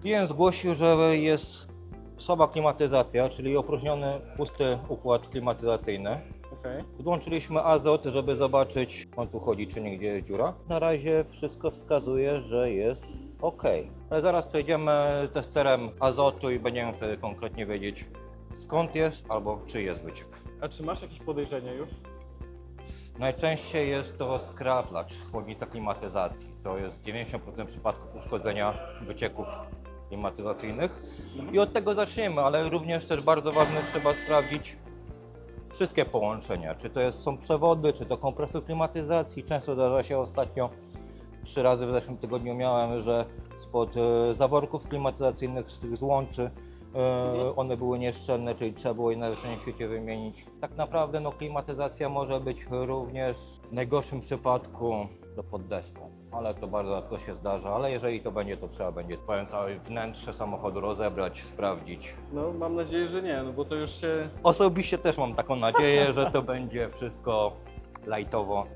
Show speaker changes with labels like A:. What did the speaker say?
A: Klient zgłosił, że jest słaba klimatyzacja, czyli opróżniony pusty układ klimatyzacyjny.
B: Okej.
A: Podłączyliśmy azot, żeby zobaczyć, on tu chodzi, czy nie, gdzie jest dziura. Na razie wszystko wskazuje, że jest ok. Ale zaraz przejdziemy testerem azotu i będziemy wtedy konkretnie wiedzieć, skąd jest albo czy jest wyciek.
B: A czy masz jakieś podejrzenia już?
A: Najczęściej jest to skraplacz, chłodnica klimatyzacji. To jest 90% przypadków uszkodzenia wycieków klimatyzacyjnych. I od tego zaczniemy, ale również też bardzo ważne trzeba sprawdzić wszystkie połączenia. Czy to jest, są przewody, czy to kompresor klimatyzacji. Często zdarza się ostatnio, trzy razy w zeszłym tygodniu miałem, że spod e, zaworków klimatyzacyjnych, z tych złączy, e, one były nieszczelne, czyli trzeba było je na świecie wymienić. Tak naprawdę no, klimatyzacja może być również w najgorszym przypadku do pod deską, ale to bardzo rzadko się zdarza, ale jeżeli to będzie, to trzeba będzie powiem, całe wnętrze samochodu rozebrać, sprawdzić.
B: No mam nadzieję, że nie, no bo to już się...
A: Osobiście też mam taką nadzieję, że to będzie wszystko lajtowo